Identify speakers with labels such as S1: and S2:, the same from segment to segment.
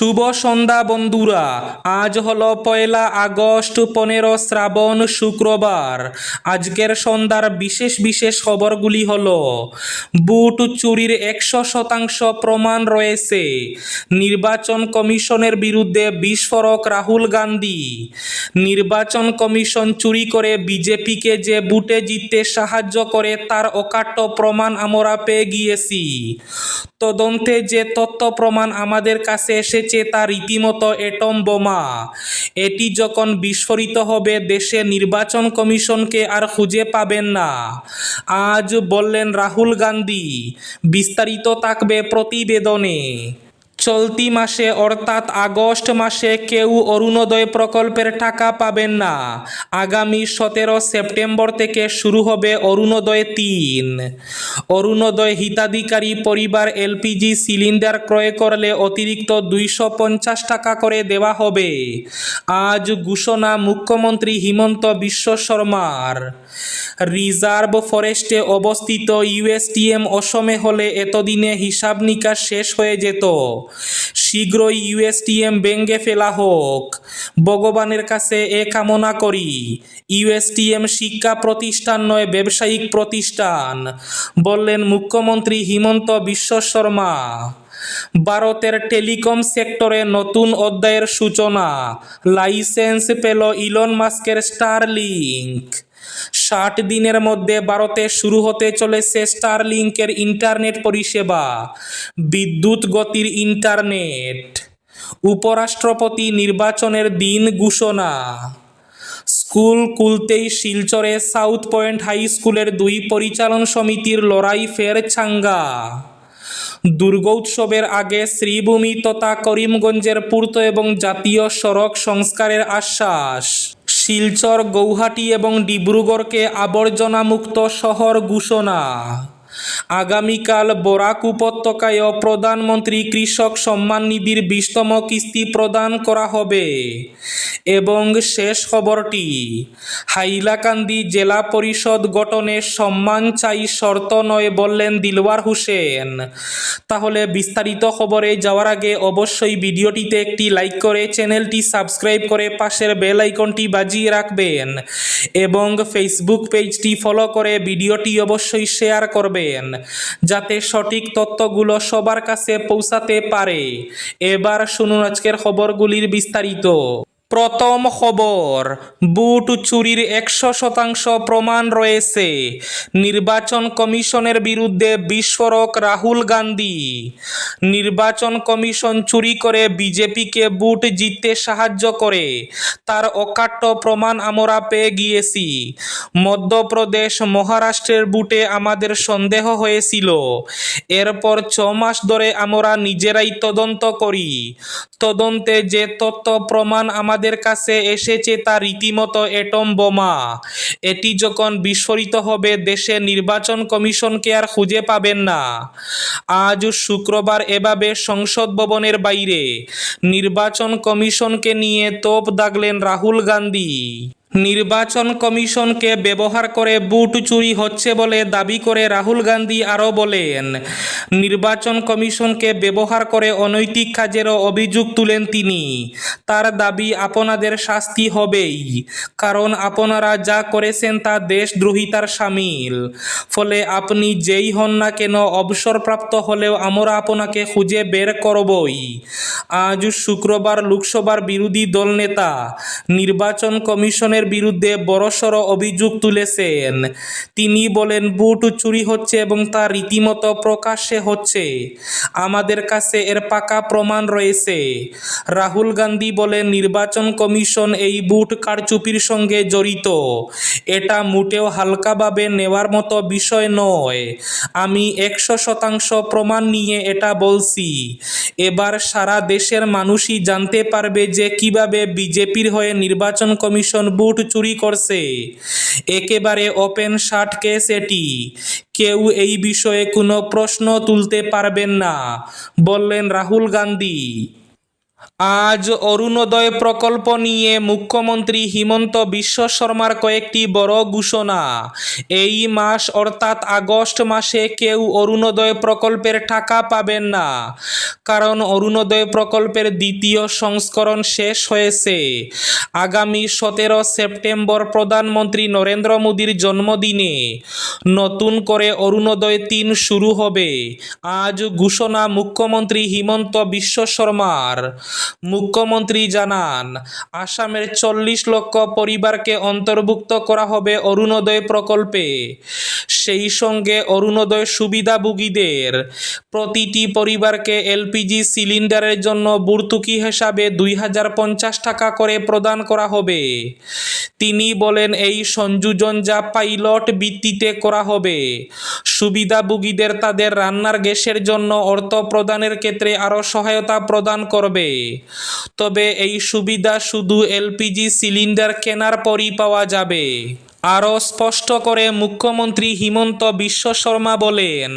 S1: শুভ সন্ধ্যা, বন্ধুরা। আজ হলো পয়লা আগস্ট, পনেরো শ্রাবণ, শুক্রবার। আজকের সন্ধ্যার বিশেষ বিশেষ খবরগুলি হল, বুট চুরির একশো শতাংশ প্রমাণ রয়েছে। নির্বাচন কমিশনের বিরুদ্ধে বিস্ফোরক রাহুল গান্ধী। নির্বাচন কমিশন চুরি করে বিজেপিকে যে বুটে জিততে সাহায্য করে তার অকাট্য প্রমাণ আমরা পেয়ে গিয়েছি। তদন্তে যে তথ্য প্রমাণ আমাদের কাছে এসেছে তা রীতিমতো এটম বোমা। এটি যখন বিস্ফোরিত হবে, দেশে নির্বাচন কমিশনকে আর খুঁজে পাবেন না। আজ বললেন রাহুল গান্ধী, বিস্তারিত থাকবে প্রতিবেদনে। চলতি মাসে, অর্থাৎ আগস্ট মাসে কেউ অরুণোদয় প্রকল্পের টাকা পাবেন না। আগামী সতেরো সেপ্টেম্বর থেকে শুরু হবে অরুণোদয় তিন। অরুণোদয় হিতাধিকারী পরিবার এলপিজি সিলিন্ডার ক্রয় করলে অতিরিক্ত দুইশো পঞ্চাশ টাকা করে দেওয়া হবে। আজ ঘোষণা মুখ্যমন্ত্রী হিমন্ত বিশ্ব শর্মার। রিজার্ভ ফরেস্টে অবস্থিত ইউএসটিএম অসমে হলে এতদিনে হিসাব নিকাশ শেষ হয়ে যেত। শীঘ্রই ইউএসটিএম ভেঙ্গে ফেলা হোক। ভগবানের কাছে এ কামনা করি। ইউএসটিএম শিক্ষা প্রতিষ্ঠান নয়, ব্যবসায়িক প্রতিষ্ঠান। বললেন মুখ্যমন্ত্রী হিমন্ত বিশ্ব শর্মা। ভারতের টেলিকম সেক্টরে নতুন অধ্যায়ের সূচনা। লাইসেন্স পেল ইলন মাস্কের স্টারলিংক। ষাট দিনের মধ্যে ভারতে শুরু হতে চলেছে স্টারলিংকের ইন্টারনেট পরিষেবা, বিদ্যুৎ গতির ইন্টারনেট, উপরাষ্ট্রপতি নির্বাচনের দিন ঘোষণা। স্কুল খুলতেই শিলচরে সাউথ পয়েন্ট হাই স্কুলের দুই পরিচালন সমিতির লড়াই ফের ছাঙ্গা। দুর্গোৎসবের আগে শ্রীভূমি তথা করিমগঞ্জের পূর্ত এবং জাতীয় সড়ক সংস্কারের আশ্বাস। শিলচর গৌহাটি এবং ডিব্রুগড়কে আবর্জনামুক্ত শহর ঘোষণা। আগামীকাল বরাক উপত্যকায় প্রধানমন্ত্রী কৃষক সম্মান নিধির বিশতম কিস্তি প্রদান করা হবে। এবং শেষ খবরটি, হাইলাকান্দি জেলা পরিষদ গঠনে সম্মান চাই শর্ত নয় বললেন দিলওয়ার হোসেন। তাহলে বিস্তারিত খবরে যাওয়ার আগে অবশ্যই ভিডিওটিতে একটি লাইক করে চ্যানেলটি সাবস্ক্রাইব করে পাশের বেল আইকনটি বাজিয়ে রাখবেন এবং ফেসবুক পেজটি ফলো করে ভিডিওটি অবশ্যই শেয়ার করবেন। যাতে সঠিক তথ্যগুলো সবার কাছে পৌঁছাতে পারে। এবার শুনুন আজকের খবরগুলির বিস্তারিত। প্রথম খবর, বুট চুরির একশো শতাংশ প্রমাণ রয়েছে। নির্বাচন কমিশনের বিরুদ্ধে বিস্ফোরক রাহুল গান্ধী। নির্বাচন কমিশন চুরি করে বিজেপিকে বুট জিততে সাহায্য করে। তার অকাট্য প্রমাণ আমরা পেয়ে গিয়েছি। মধ্যপ্রদেশ, মহারাষ্ট্রের বুটে আমাদের সন্দেহ হয়েছিল। এরপর ছ মাস ধরে আমরা নিজেরাই তদন্ত করি। তদন্তে যে তথ্য প্রমাণ আমাদের কাছে এসেছে তা রীতিমতো এটম বোমা। এটি যখন বিস্ফোরিত হবে, দেশে নির্বাচন কমিশনকে আর খুঁজে পাবেন না। আজ শুক্রবার এভাবে সংসদ ভবনের বাইরে নির্বাচন কমিশনকে নিয়ে তোপ দাগলেন রাহুল গান্ধী। নির্বাচন কমিশনকে ব্যবহার করে বুট চুরি হচ্ছে বলে দাবি করে রাহুল গান্ধী আরও বলেন, নির্বাচন কমিশনকে ব্যবহার করে অনৈতিক কাজেরও অভিযোগ তুলেন তিনি। তার দাবি আপনাদের শাস্তি হবেই, কারণ আপনারা যা করেছেন তা দেশদ্রোহিতার সামিল। ফলে আপনি যেই হন না কেন অবসরপ্রাপ্ত হলেও আমরা আপনাকে খুঁজে বের করবই। আজ শুক্রবার লোকসভার বিরোধী দলনেতা নির্বাচন কমিশনের বিরুদ্ধে বড়সড় অভিযোগ তুলেছেন। তিনি বলেন বুট চুরি হচ্ছে এবং তা রীতিমতো প্রকাশ্যে হচ্ছে। আমাদের কাছে এর পাকা প্রমাণ রয়েছে। রাহুল গান্ধী বলেন, নির্বাচন কমিশন এই বুট কারচুপির সঙ্গে জড়িত। এটা মোটেও হালকাভাবে নেওয়ার মতো বিষয় নয়। আমি একশো শতাংশ প্রমাণ নিয়ে এটা বলছি। এবার সারা দেশের মানুষই জানতে পারবে যে কীভাবে বিজেপির হয়ে নির্বাচন কমিশন বুট চুরি করছে। একেবারে ওপেন শার্ট কেস এটি। কেউ এই বিষয়ে কোনো প্রশ্ন তুলতে পারবেন না, বললেন রাহুল গান্ধী। আজ অরুণোদয় প্রকল্প নিয়ে মুখ্যমন্ত্রী হিমন্ত বিশ্ব শর্মার কয়েকটি বড় ঘোষণা। এই মাস অর্থাৎ আগস্ট মাসে কেউ অরুণোদয় প্রকল্পের টাকা পাবেন না। কারণ অরুণোদয় প্রকল্পের দ্বিতীয় সংস্করণ শেষ হয়েছে। আগামী সতেরো সেপ্টেম্বর প্রধানমন্ত্রী নরেন্দ্র মোদীর জন্মদিনে নতুন করে অরুণোদয় তিন শুরু হবে। আজ ঘোষণা মুখ্যমন্ত্রী হিমন্ত বিশ্ব শর্মার। মুখ্যমন্ত্রী জানান, আসামের চল্লিশ লক্ষ পরিবারকে অন্তর্ভুক্ত করা হবে অরুণোদয় প্রকল্পে। সেই সঙ্গে অরুণোদয় সুবিধাভোগীদের প্রতিটি পরিবারকে এলপিজি সিলিন্ডারের জন্য ভর্তুকি হিসাবে দুই হাজার পঞ্চাশ টাকা করে প্রদান করা হবে। তিনি বলেন, এই সংযোজন যা পাইলট ভিত্তিতে করা হবে, সুবিধাভোগীদের তাদের রান্নার গ্যাসের জন্য অর্থ প্রদানের ক্ষেত্রে আরও সহায়তা প্রদান করবে। তবে এই সুবিধা শুধু এলপিজি সিলিন্ডার কেনার পরই পাওয়া যাবে। আরও স্পষ্ট করে মুখ্যমন্ত্রী হিমন্ত বিশ্ব শর্মা বলেন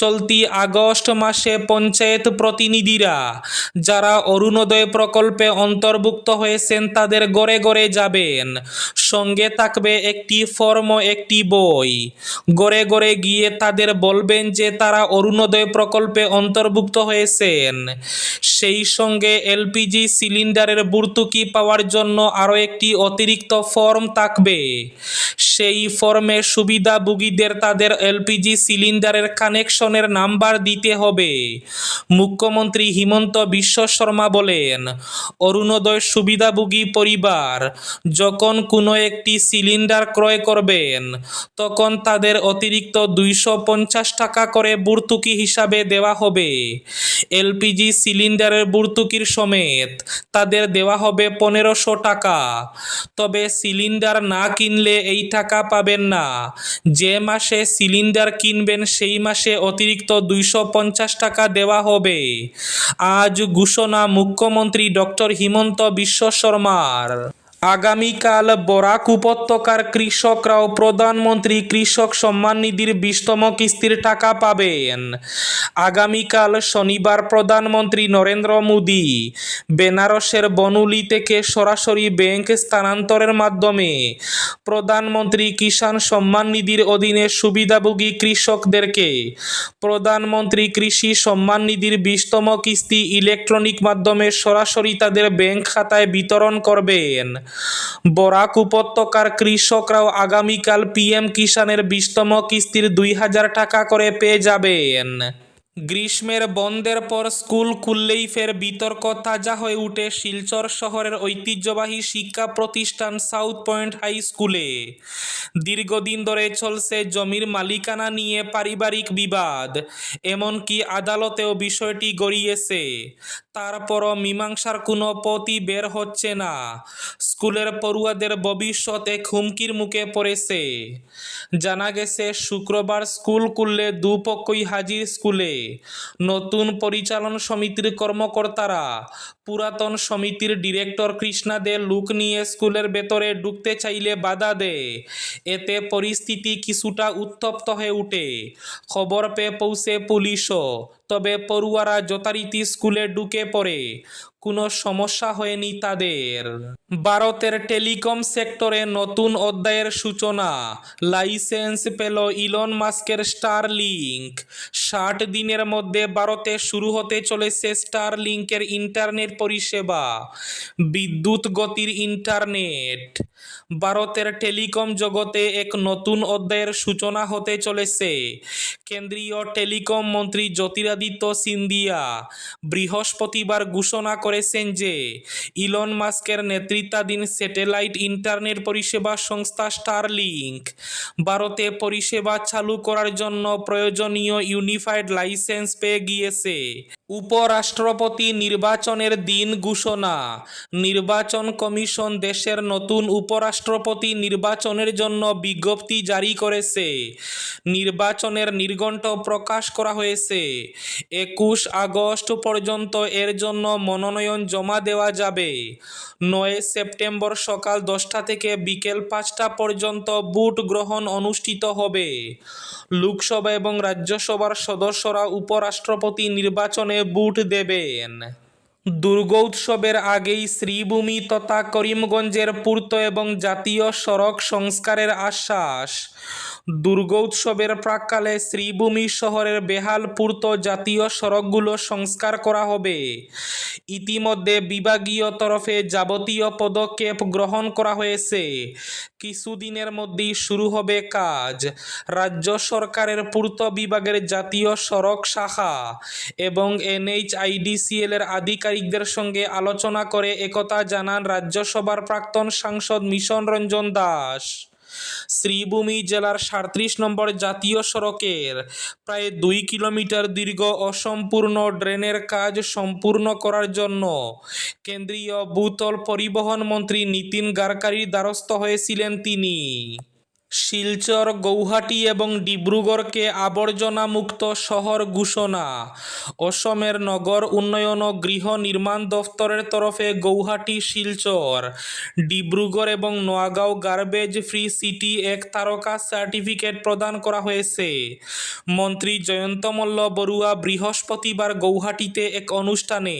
S1: চলতি আগস্ট মাসে পঞ্চায়েত প্রতিনিধিরা যারা অরুণোদয় প্রকল্পে অন্তর্ভুক্ত হয়েছেন তাদের গড়ে গড়ে যাবেন। সঙ্গে থাকবে একটি ফর্ম, একটি বই। গড়ে গড়ে গিয়ে তাদের বলবেন যে তারা অরুণোদয় প্রকল্পে অন্তর্ভুক্ত হয়েছেন। সেই সঙ্গে এলপিজি সিলিন্ডারের ভর্তুকি পাওয়ার জন্য আরও একটি অতিরিক্ত ফর্ম থাকবে। সেই ফর্মে সুবিধাভোগীদের তাদের এলপিজি সিলিন্ডারের কানেকশনের নাম্বার দিতে হবে। মুখ্যমন্ত্রী হিমন্ত বিশ্ব শর্মা বলেন, অরুণোদয় সুবিধাভোগী পরিবার যখন কোনো একটি সিলিন্ডার ক্রয় করবেন, তখন তাদের অতিরিক্ত দুইশো পঞ্চাশ টাকা করে ভর্তুকি হিসাবে দেওয়া হবে। এলপিজি সিলিন্ডারের ভর্তুকির সমেত তাদের দেওয়া হবে পনেরোশো টাকা। তবে সিলিন্ডার না কিনলে এই টাকা পাবেন না। যে মাসে সিলিন্ডার কিনবেন, সেই মাসে অতিরিক্ত দুইশো পঞ্চাশ টাকা দেওয়া হবে। আজ ঘোষণা মুখ্যমন্ত্রী ডক্টর হিমন্ত বিশ্ব শর্মার। আগামীকাল বরাক উপত্যকার কৃষকরাও প্রধানমন্ত্রী কৃষক সম্মান নিধির বিশতম কিস্তির টাকা পাবেন। আগামীকাল শনিবার প্রধানমন্ত্রী নরেন্দ্র মোদী বেনারসের বনুলি থেকে সরাসরি ব্যাংক স্থানান্তরের মাধ্যমে প্রধানমন্ত্রী কিষাণ সম্মান নিধির অধীনে সুবিধাভোগী কৃষকদেরকে প্রধানমন্ত্রী কৃষি সম্মান নিধির বিশতম কিস্তি ইলেকট্রনিক মাধ্যমে সরাসরি তাদের ব্যাংক খাতায় বিতরণ করবেন। বরাক উপত্যকার কৃষকরাও আগামীকাল পিএম কিষাণের বিশতম কিস্তির দুই হাজার টাকা করে পেয়ে যাবেন। গ্রীষ্মের বন্ধের পর স্কুল খুললেই ফের বিতর্ক তাজা হয়ে উঠে শিলচর শহরের ঐতিহ্যবাহী শিক্ষা প্রতিষ্ঠান সাউথ পয়েন্ট হাই স্কুলে। দীর্ঘদিন ধরে চলছে জমির মালিকানা নিয়ে পারিবারিক বিবাদ, এমনকি আদালতেও বিষয়টি গড়িয়েছে। তারপরও মীমাংসার কোনো পথই বের হচ্ছে না। স্কুলের পড়ুয়াদের ভবিষ্যৎ এক হুমকির মুখে পড়েছে। জানা গেছে, শুক্রবার স্কুল খুললে দুপক্ষই হাজির স্কুলে। নতুন পরিচালন সমিতির কর্মকর্তারা পুরাতন সমিতির ডিরেক্টর কৃষ্ণা দে লুক নিয়ে স্কুলের ভেতরে ঢুকতে চাইলে বাধা দেয় এতে পরিস্থিতি কিছুটা উত্তপ্ত হয়ে উঠে। খবর পেয়ে পৌঁছে পুলিশও। তবে পড়ুয়ারা যথারীতি স্কুলে ঢুকে পড়ে। কোনো সমস্যা হয়নি তাদের। ভারতের টেলিকম সেক্টরে নতুন অধ্যায়ের সূচনা। লাইসেন্স পেল ইলন মাস্কের স্টার লিঙ্ক ষাট দিনের মধ্যে ভারতে শুরু হতে চলেছে স্টার লিঙ্কের ইন্টারনেট পরিষেবা। বিদ্যুৎ গতির ইন্টারনেট। ভারতের টেলিকম জগতে এক নতুন অধ্যায়ের সূচনা হতে চলেছে। কেন্দ্রীয় টেলিকম মন্ত্রী জ্যোতিরাদিত্য সিন্ধিয়া। বৃহস্পতিবার ঘোষণা করেছেন যে, ইলন মাস্কের নেতৃত্বাধীন স্যাটেলাইট ইন্টারনেট পরিষেবা সংস্থা স্টারলিংক ভারতে পরিষেবা চালু করার জন্য প্রয়োজনীয় ইউনিফাইড লাইসেন্স পেয়ে গিয়েছে। উপরাষ্ট্রপতি নির্বাচনের দিন ঘোষণা। নির্বাচন কমিশন দেশের নতুন উপরাষ্ট্রপতি নির্বাচনের জন্য বিজ্ঞপ্তি জারি করেছে। নির্বাচনের নির্ঘণ্ট প্রকাশ করা হয়েছে। একুশ আগস্ট পর্যন্ত এর জন্য মনোনয়ন জমা দেওয়া যাবে। নয় সেপ্টেম্বর সকাল দশটা থেকে বিকেল পাঁচটা পর্যন্ত ভোট গ্রহণ অনুষ্ঠিত হবে। লোকসভা এবং রাজ্যসভার সদস্যরা উপরাষ্ট্রপতি নির্বাচনে ভোট দেবেন। দুর্গোৎসবের আগেই শ্রীভূমি তথা করিমগঞ্জের পূর্ত এবং জাতীয় সড়ক সংস্কারের আশ্বাস। দুর্গোৎসবের প্রাক্কালে শ্রীভূমি শহরের বেহাল পূর্ত জাতীয় সড়কগুলো সংস্কার করা হবে। ইতিমধ্যে বিভাগীয় তরফে যাবতীয় পদক্ষেপ গ্রহণ করা হয়েছে। কিছুদিনের মধ্যেই শুরু হবে কাজ। রাজ্য সরকারের পূর্ত বিভাগের জাতীয় সড়ক শাখা এবং এনএইচআইডিসিএল এর আধিকারিকদের সঙ্গে আলোচনা করে একথা জানান রাজ্যসভার প্রাক্তন সাংসদ মিশন রঞ্জন দাস। শ্রীভূমি জেলার সাঁত্রিশ নম্বর জাতীয় সড়কের প্রায় দুই কিলোমিটার দীর্ঘ অসম্পূর্ণ ড্রেনের কাজ সম্পূর্ণ করার জন্য কেন্দ্রীয় ভূতল পরিবহন মন্ত্রী নীতিন গাডকারির দ্বারস্থ হয়েছিলেন তিনি। শিলচর, গৌহাটি এবং ডিব্রুগড়কে আবর্জনা মুক্ত শহর ঘোষণা। অসমের নগর উন্নয়ন ও গৃহ নির্মাণ দফতরের তরফে গৌহাটি, শিলচর। ডিব্রুগড় এবং নোয়াগাঁও গার্বেজ ফ্রি সিটি এক তারকা সার্টিফিকেট প্রদান করা হয়েছে। মন্ত্রী জয়ন্ত মল্ল বড়ুয়া বৃহস্পতিবার গৌহাটিতে এক অনুষ্ঠানে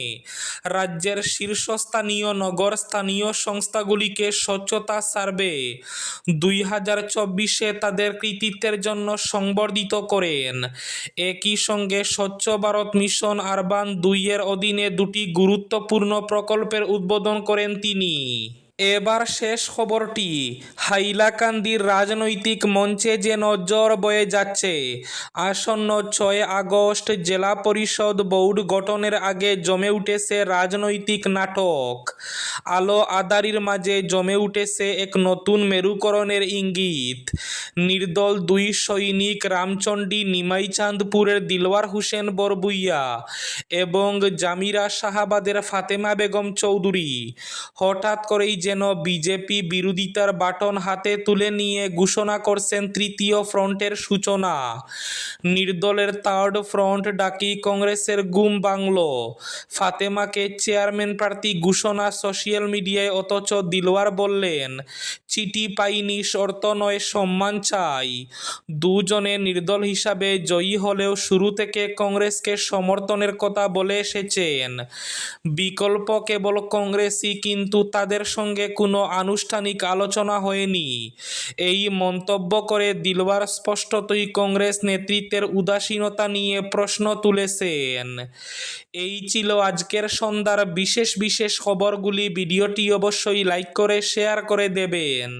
S1: রাজ্যের শীর্ষস্থানীয় নগর স্থানীয় সংস্থাগুলিকে স্বচ্ছতা সার্ভে দুই হাজার চব্বিশে তাদের কৃতিত্বের জন্য সংবর্ধিত করেন। একই সঙ্গে স্বচ্ছ ভারত মিশন আরবান দুইয়ের অধীনে দুটি গুরুত্বপূর্ণ প্রকল্পের উদ্বোধন করেন তিনি। এবার শেষ খবরটি। হাইলাকান্দির রাজনৈতিক মঞ্চে যে নজর বয়ে যাচ্ছে, আসন্ন ছয় আগস্ট জেলা পরিষদ বোর্ড গঠনের আগে জমে উঠেছে রাজনৈতিক নাটক। আলো আদারির মাঝে জমে উঠেছে এক নতুন মেরুকরণের ইঙ্গিত। নির্দল দুই সৈনিক রামচণ্ডী, নিমাইচাঁদপুরের দিলওয়ার হোসেন বরবুইয়া এবং জামিরা শাহাবাদের ফাতেমা বেগম চৌধুরী। হঠাৎ করেই যেন বিজেপি বিরোধিতার বাটন হাতে তুলে নিয়ে ঘোষণা করছেন তৃতীয় ফ্রন্টের সূচনা। নির্দলের থার্ড ফ্রন্ট ডাকি কংগ্রেসের গুম বাংলো। ফাতেমাকে চেয়ারম্যান প্রার্থী ঘোষণা সোশ্যাল মিডিয়ায় অথচ দিলওয়ার বললেন, চিঠি পাইনি, শর্ত নয়, সম্মান চাই। দুজনে নির্দল হিসাবে জয়ী হলেও শুরু থেকে কংগ্রেসকে সমর্থনের কথা বলে এসেছেন। বিকল্প কেবল কংগ্রেসই, কিন্তু তাদের সঙ্গে কোনো আনুষ্ঠানিক আলোচনা হয়নি। এই মন্তব্য করে দিলওয়ার স্পষ্টতই কংগ্রেস নেতৃত্বের উদাসীনতা নিয়ে প্রশ্ন তুলেছেন। এই ছিল আজকের সন্ধ্যার বিশেষ বিশেষ খবরগুলি। ভিডিওটি অবশ্যই লাইক করে, শেয়ার করে দেবেন।